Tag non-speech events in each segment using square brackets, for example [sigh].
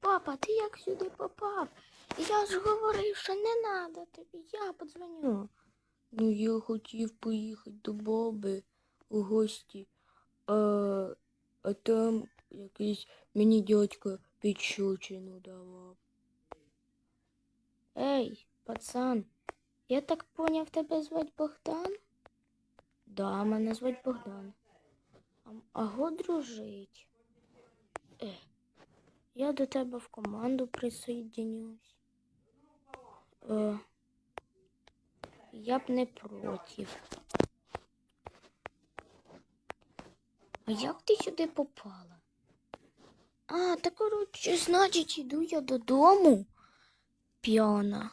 Папа, ти як сюди попав? Я ж говорив, що не треба тобі, я подзвоню. Ну, я хотів поїхати до баби у гості, а, а там якийсь мені дядько підщучину давав. Ей, пацан, я так поняв, тебе звать Богдан? Да, мене звать Богдан. А, а го дружить? Е, я до тебе в команду присоединюсь. Е, я б не проти. А як ти сюди попала? А, так коротше, значить, іду я додому п'яна.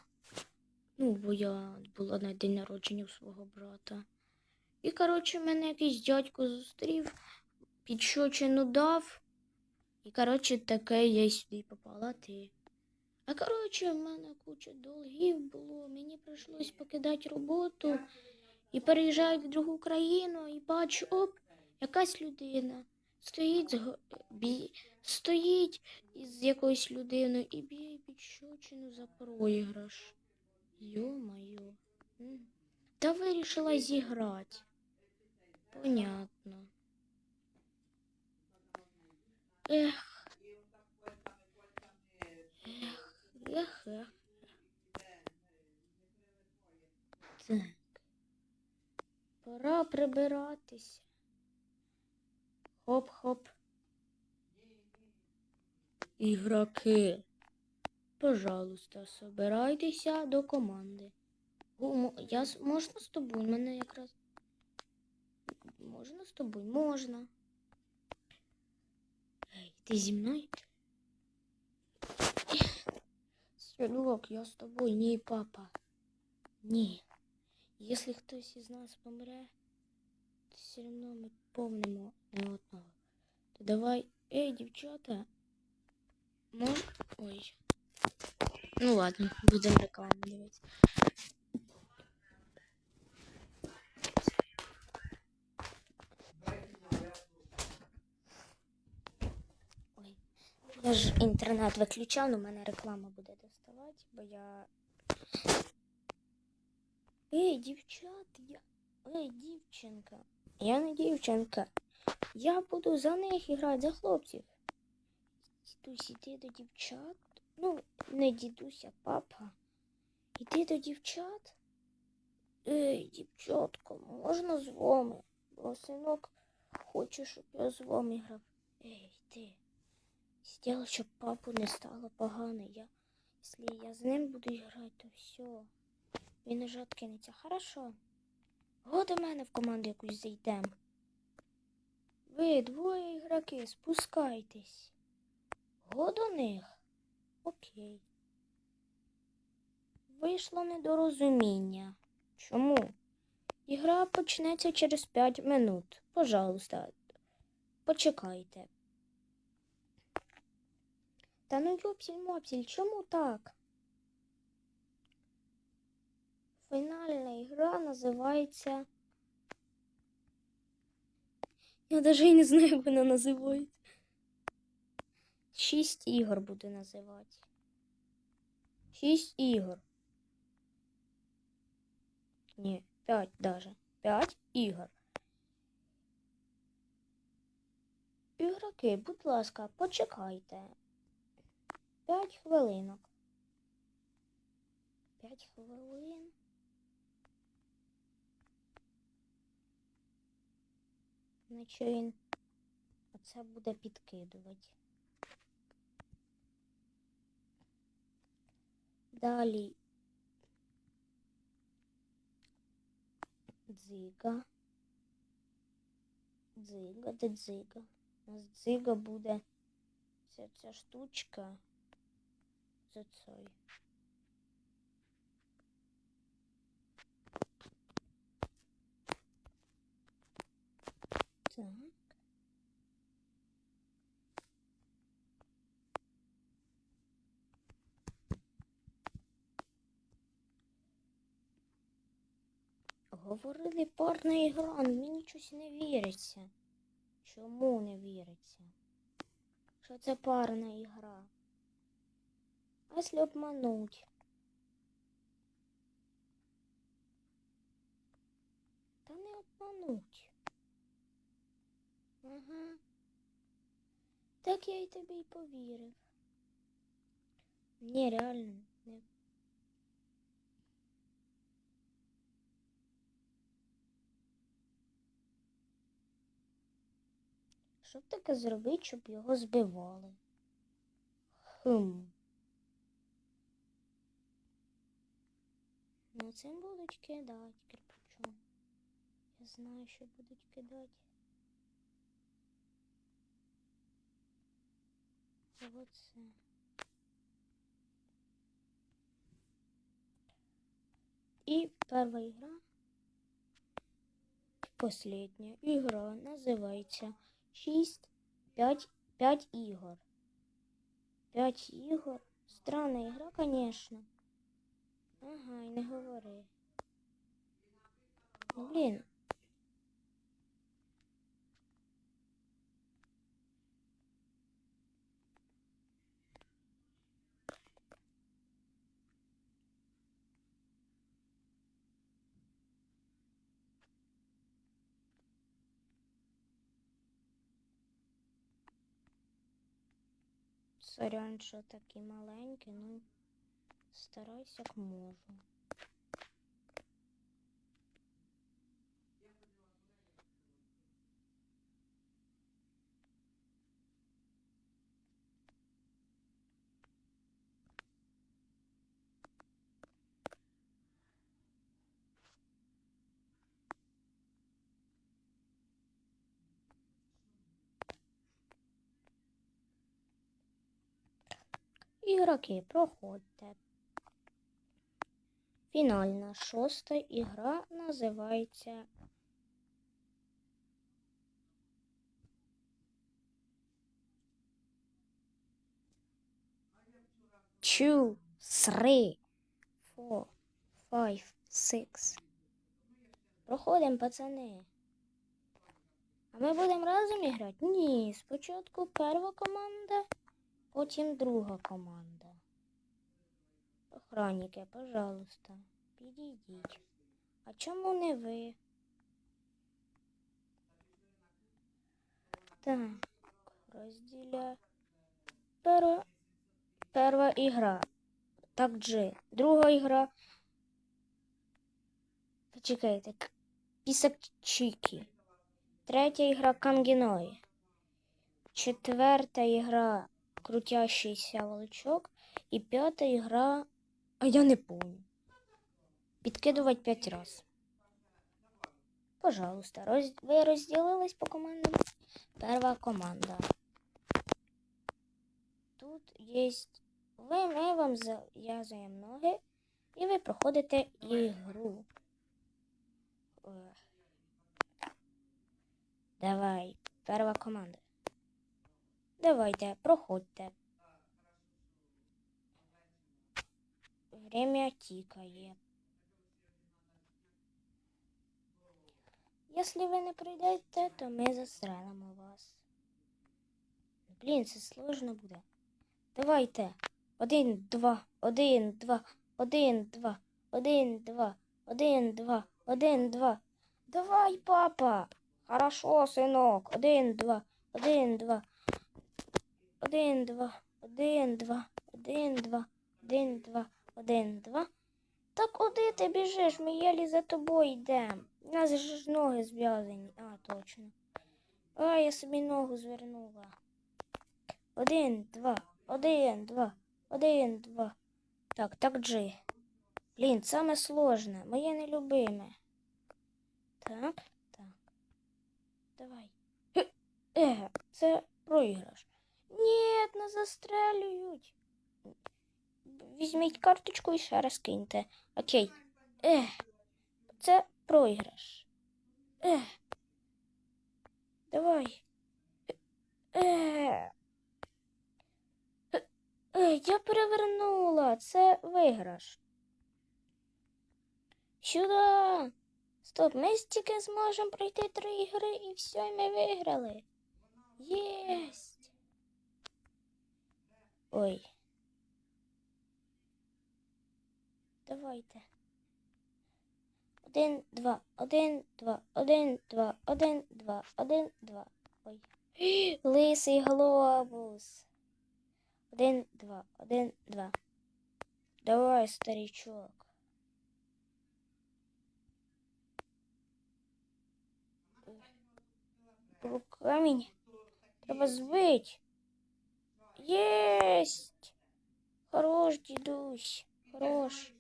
Ну, бо я була на день народження у свого брата. І, коротше, мене якийсь дядько зустрів, підщочину дав. І, коротше, таке я сюди попала ти. А коротше, в мене куча долгів було. Мені прийшлось покидати роботу і переїжджати в другу країну, і бачу, оп, якась людина стоїть з бі... стоїть із якоюсь людиною і б'є підщочину за проіграш. Йо-моє. Та вирішила зіграти. Понятно. Ех. Ех, ех, ех. Так. Пора прибиратися. Хоп-хоп. Ігроки. Пожалуйста, собирайтеся до команди. Гумо, я можна з тобою? Мене якраз. Можна з тобою? Можна. Ей, ти зі мною? Стрілок, я з тобою. Ні, папа. Ні. Якщо хтось із нас помре, то все одно ми помнимо не одного. То давай, ей, дівчата. Мож... Ой. Ну ладно, будемо рекламу дивитися. Ж інтернет виключав, але в мене реклама буде доставати, бо я. Ей, дівчат, я. Ей, дівчинка. Я не дівчинка. Я буду за них грати, за хлопців. Дідусь, іди до дівчат. Ну, не дідуся, папа. Іди до дівчат. Ей, дівчатко, можна з вами? Бо синок хоче, щоб я з вами грав. Ей, ти. Сделай, щоб папу не стало погано. Я, якщо я з ним буду грати, то все. Він уже откинеться. Хорошо. Го до мене в команду якусь зайдем. Ви двоє ігроки, спускайтесь. Го до них. Окей. Вийшло недорозуміння. Чому? Ігра почнеться через 5 минут. Пожалуйста, почекайте. Та ну йопсіль мопсіль, чому так? Фінальна ігра називається. Я навіть і не знаю, як вона називається. Шість ігор буде називати. Шість ігор. Ні, п'ять даже. П'ять ігор. Ігроки, будь ласка, почекайте. П'ять хвилинок. П'ять хвилин. Наче він оце буде підкидувати. Далі дзига. Дзига, де дзига? У нас дзига буде ця, ця штучка за цей. Так. Говорили парна ігра, мені щось не віриться. Чому не віриться? Що це парна ігра. А якщо обмануть? Та не обмануть. Ага. Так я й тобі й повірив. Ні, реально, не. Що таке зробити, щоб його збивали? Хм. Цим будуть кидати кирпичом. Я знаю, що будуть кидати. Оце. И первая игра, последняя игра, называется 6, 5, 5 игр. 5 игр. Странная игра, конечно. Ага, и не говори. Ну, блин. Сорян, що такі маленькі, ну стараюсь як можу. Ігроки, проходьте. Фінальна шоста ігра називається Two, three, four, five, six. Проходимо, пацани. А ми будемо разом іграти? Ні, спочатку перша команда, потім друга команда. Охранники, пожалуйста, підійдіть. А чому не ви? Так, розділя. Перша, перша ігра. Так, Джи. Друга ігра. Почекайте. К- Пісакчики. Третя ігра Кангіної. Четверта ігра Крутящийся волчок. І п'ята ігра. А я не помню. Підкидувати п'ять раз. Пожалуйста, роз... ви розділились по командам. Перша команда. Тут є. Ви, ми вам зав'язуємо ноги і ви проходите ігру. Е. Давай, перша команда. Давайте, проходьте. Время тікає. Якщо ви не прийдете, то ми застрелимо вас. Блін, це сложно буде. Давайте. Один, два, один, два, один, два, один, два, один, два, один, два. Давай, папа. Хорошо, синок. Один, два, один, два. Один, два, один, два, один, два, один, два, один, два. Та куди ти біжиш? Ми єлі за тобою йдемо. У нас ж ноги зв'язані. А, точно. А, я собі ногу звернула. Один, два, один, два, один, два. Так, так, Джи. Блін, саме сложне, моє нелюбиме. Так, так. Давай. Е, це проіграш. Ні, не застрелюють. Візьміть карточку і ще раз киньте. Окей. Е, це проіграш. Е. Давай. Е. Е, я перевернула. Це виграш. Сюди. Стоп, ми тільки зможемо пройти три ігри і все, і ми виграли. Єсть. Ой. Давайте. Один, два, один, два, один, два, один, два, один, два. Ой. [gasps] Лисий глобус. Один, два, один, два. Давай, старичок. Камінь. Треба збить. Єсть. Хорош, дідусь. Хорош.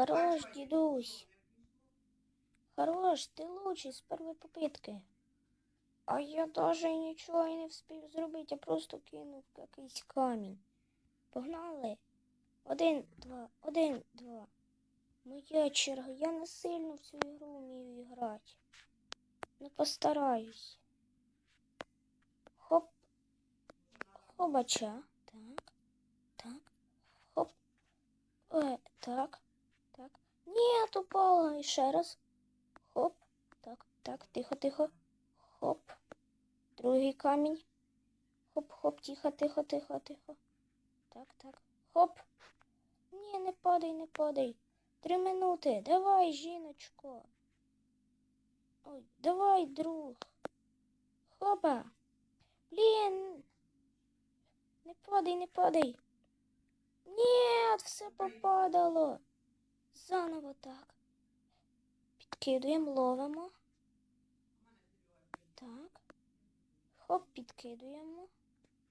Хорош, дідусь. Хорош, ти лучший з першої попитки. А я даже нічого і не встиг зробити, я просто кинув якийсь камінь. Погнали. Один, два, один, два. Моя черга, я не сильно в цю ігру вмію грати. Ну постараюсь. Хоп. Хобача. Так. Так. Хоп. Е, так. Нет, упала. І ще раз. Хоп. Так, так, тихо, тихо. Хоп. Другий камінь. Хоп-хоп, тихо, тихо, тихо, тихо. Так, так. Хоп. Ні, не падай, не падай. Три минути. Давай, жіночко. Ой, давай, друг. Хопа. Блін. Не падай, не падай. Ні, все попадало. Заново так. Підкидуємо, ловимо. Так. Хоп, підкидуємо.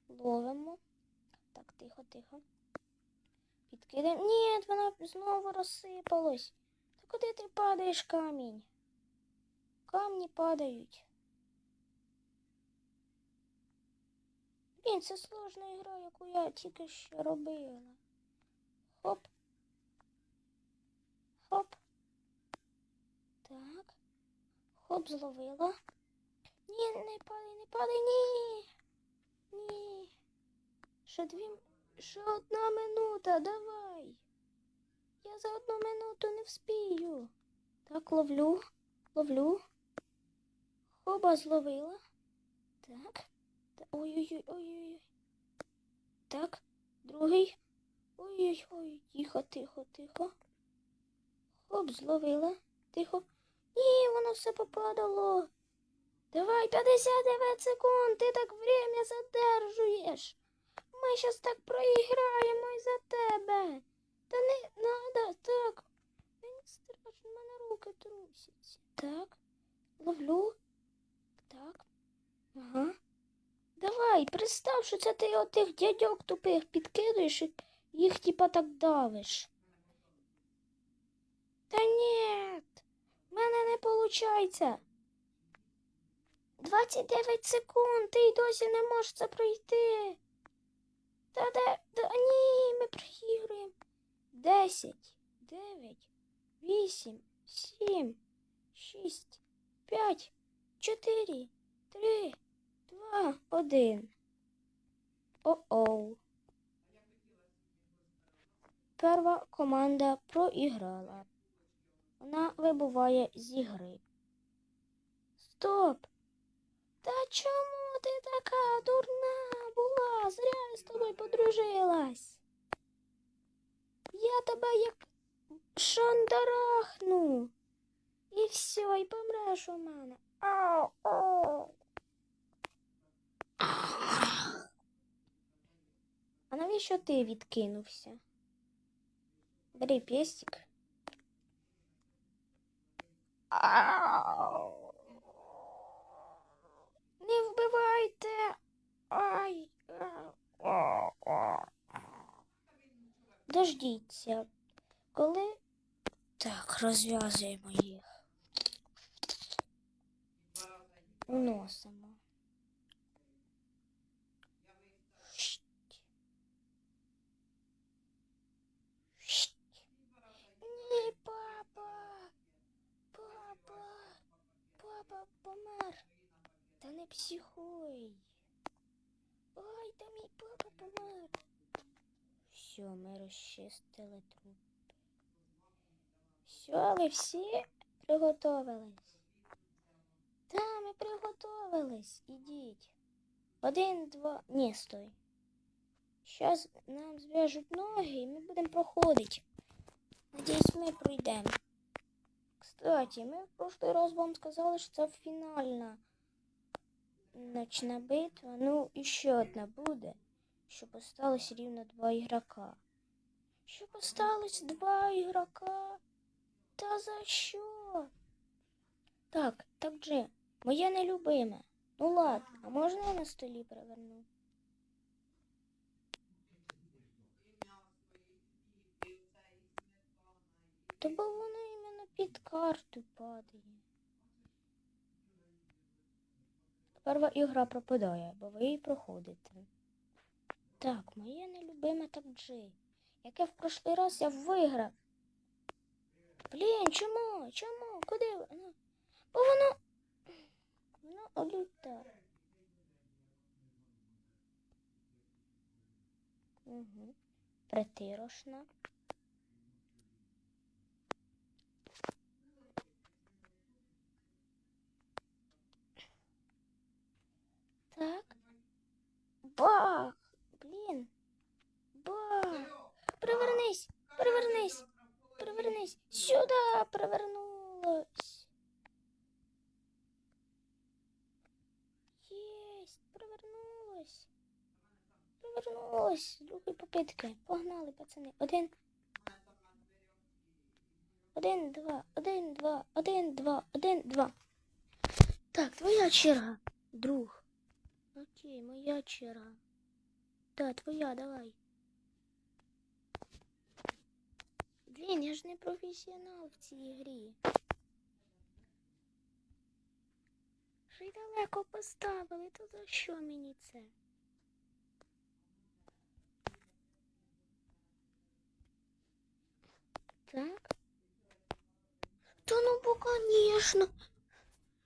Ловимо. Так, тихо, тихо. Підкидаємо. Ні, воно знову розсипалось. Та куди ти падаєш, камінь? Камні падають. Блін, це сложна ігра, яку я тільки що робила. Хоп. Хоп. Так. Хоп, зловила. Ні, не падай, не падай, ні. Ні. Ще дві. Ще одна минута, давай. Я за одну минуту не вспію. Так, ловлю, ловлю. Хоба зловила. Так. Ой-ой-ой, ой-ой-ой. Так, другий. Ой-ой-ой, тихо, тихо, тихо. Хоп, зловила. Тихо. Ні, воно все попадало. Давай, 59 секунд, ти так время задержуєш. Ми щас так проіграємо із-за тебе. Та не надо, так. Мені страшно, в мене руки трусяться. Так, ловлю. Так. Ага. Давай, представ, що це ти отих дядьок тупих підкидуєш і їх типа так давиш. Та ні, в мене не виходить. 29 секунд, ти й досі не можеш це пройти. Та де, да, ні, ми проігруємо. 10, 9, 8, 7, 6, 5, 4, 3, 2, 1. О-оу. Перша команда проіграла. Вона вибуває з ігри. Стоп! Та чому ти така дурна була? Зря я з тобою подружилась. Я тебе як шандарахну. І все, і помреш у мене. Ау, ау. А навіщо ти відкинувся? Бери пестик. Ау. Не вбивайте. Ай. Дождіться. Коли. Так, розв'язуємо їх. Уносимо. Шть. Шть. Ні, папа. Папа. Папа помер. Та не психуй. Ой, та мій папа помер. Все, ми розчистили трупи. Все, ви всі приготовились? Та, ми приготовились. Ідіть. Один, два. Ні, стой. Зараз нам зв'яжуть ноги і ми будемо проходити. Надіюсь, ми пройдемо. Кстати, ми в прошлый раз вам сказали, що це фінальна ночна битва. Ну, і ще одна буде, щоб осталось рівно два ігрока. Щоб осталось два ігрока. Та за що? Так, так же, моє нелюбиме. Ну ладно, а можна я на столі переверну? Та бо іменно під карту падає. Перша ігра пропадає, бо ви її проходите. Так, моє нелюбиме так Джей. Яке в прошлий раз я виграв. Блін, чому? Чому? Куди воно? Бо воно. Воно олюта. Угу. Притирошна. Попитки. Погнали, пацани. Один. Один, два, один, два, один, два, один, два. Так, твоя черга, друг. Окей, моя черга. Да, твоя, давай. Блін, я ж не професіонал в цій грі. Ще й далеко поставили, то за що мені це? Так. Та ну бо, конечно.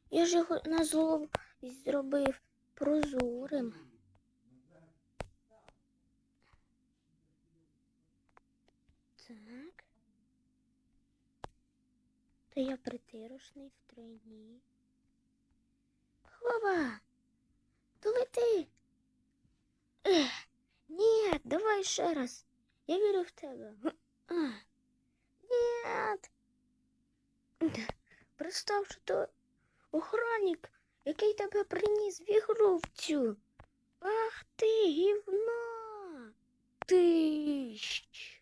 Я ж його на зло зробив прозорим. Так. Та я притирошний в тройні. Хова! Долети! Ех, ні, давай ще раз. Я вірю в тебе. А, Нет. [laughs] Представ, що то охранник, який тебе приніс в ігру в цю. Ах ти, гівно! Тищ!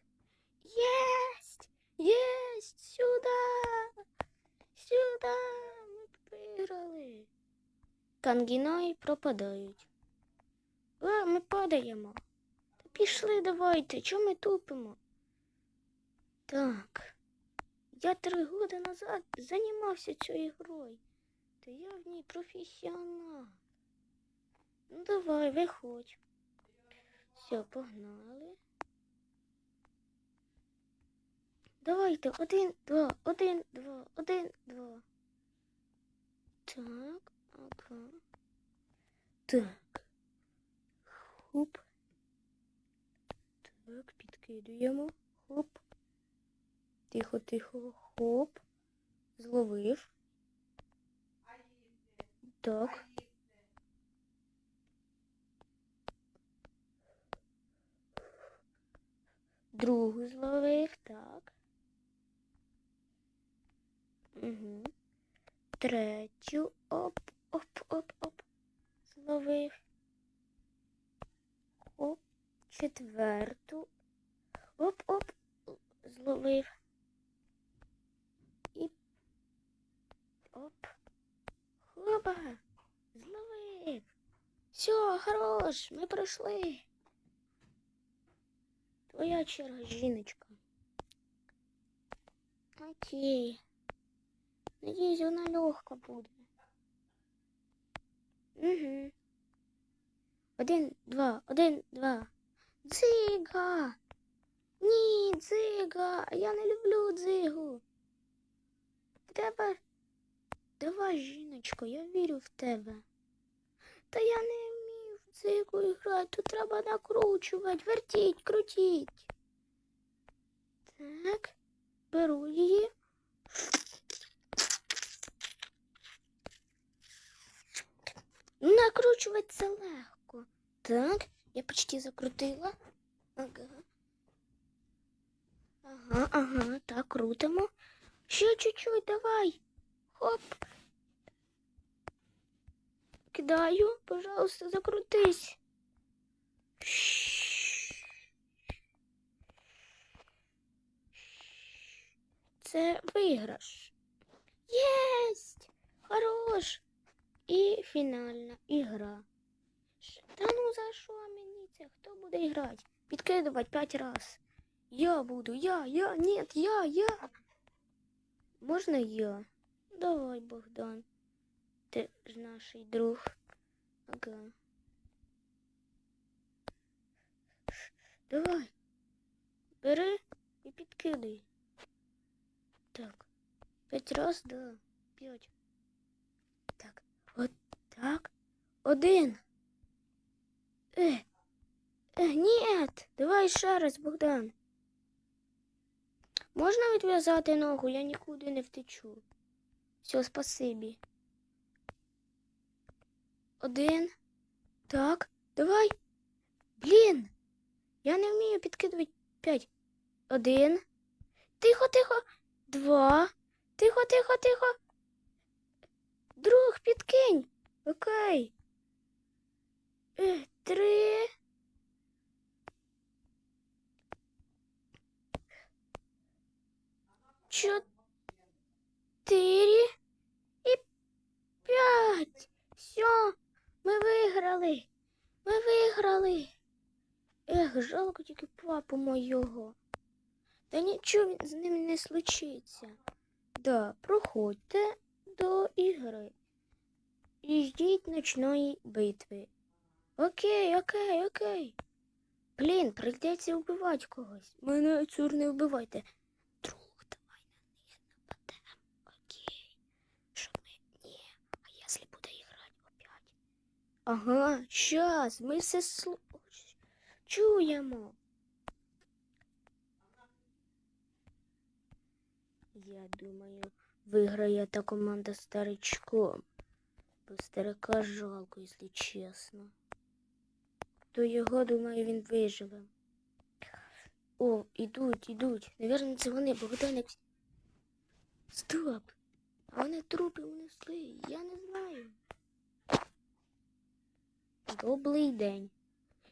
Єсть! Єсть! Сюда! Сюда! Ми виграли. Кангіної пропадають. А, ми падаємо. Та пішли давайте, чому ми тупимо? Так. Я три роки назад займався цією грою. Та я в ній професіонал. Ну давай, виходь. Все, погнали. Давайте, один, два, один, два, один, два. Так, ага. Так. Хоп. Так, підкидуємо. Хоп. Тихо, тихо, хоп. Зловив. Так. Другу зловив, так. Угу. Третю. Оп, оп, оп, оп. Зловив. Оп. Четверту. Оп, оп. Зловив. І. Оп. Хопа. Зловив. Все, хорош, ми пройшли. Твоя черга, жіночка. Окей. Надіюсь, вона легка буде. Угу. Один, два, один, два. Дзига! Ні, дзига! Я не люблю дзигу. Тебе. Давай, жіночко, я вірю в тебе. Та я не в грати, тут треба накручувати, вертіть, крутіть. Так, беру її. Накручувати це легко. Так, я почти закрутила. Ага. Ага, ага, так, крутимо. Ще чуть-чуть, давай. Хоп. Кидаю, пожалуйста, закрутись. Це виграш. Єсть! Хорош! І фінальна ігра. Та ну за що мені це? Хто буде грати? Підкидувати п'ять раз. Я буду, я, я, нет, я, я. Можна я? Давай, Богдан. Ти ж наш друг. Ага. Давай. Бери і підкидай. Так. П'ять раз, да. П'ять. Так. От так. Один. Е. Е, нет. Давай ще раз, Богдан. Можна відв'язати ногу? Я нікуди не втечу. Все, спасибі. Один. Так, давай. Блін. Я не вмію підкидувати п'ять. Один. Тихо, тихо. Два. Тихо, тихо, тихо. Друг, підкинь. Окей. Е, Три. Чотири і п'ять. Все, ми виграли. Ми виграли. Ех, жалко тільки папу мого. Та нічого з ним не случиться. Да, проходьте до ігри. І ждіть ночної битви. Окей, окей, окей. Блін, прийдеться вбивати когось. Мене цур не вбивайте. Друг, давай на них нападемо. Окей. Щоб ми. Ні. А якщо буде грати опять? Ага, щас, ми все слу... чуємо. Я думаю, виграє та команда старичком. Бо старика жалко, якщо чесно. То його, думаю, він виживе. О, ідуть, ідуть. Навірно, це вони, Богдан. Стоп! А вони трупи унесли. Я не знаю. Добрий день.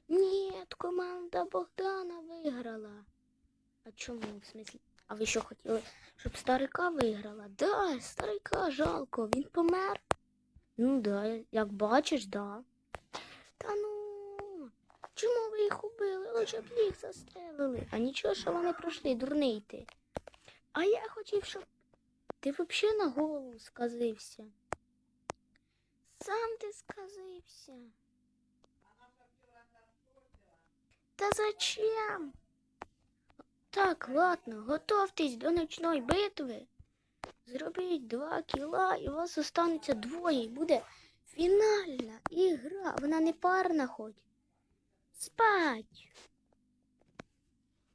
Ні, команда Богдана виграла. А чому, в смислі? А ви що хотіли, щоб старика виграла? Да, старика жалко, він помер. Ну да, як бачиш, да. Та ну, чому ви їх убили? Лучше б їх застрелили. А нічого, що вони пройшли, дурний ти. А я хотів, щоб ти взагалі на голову сказився. Сам ти сказився. Та зачем? Так, ладно, готовтесь до ночної битви. Зробіть два кіла, і у вас останеться двоє. І буде фінальна ігра. Вона не парна хоч. Спать.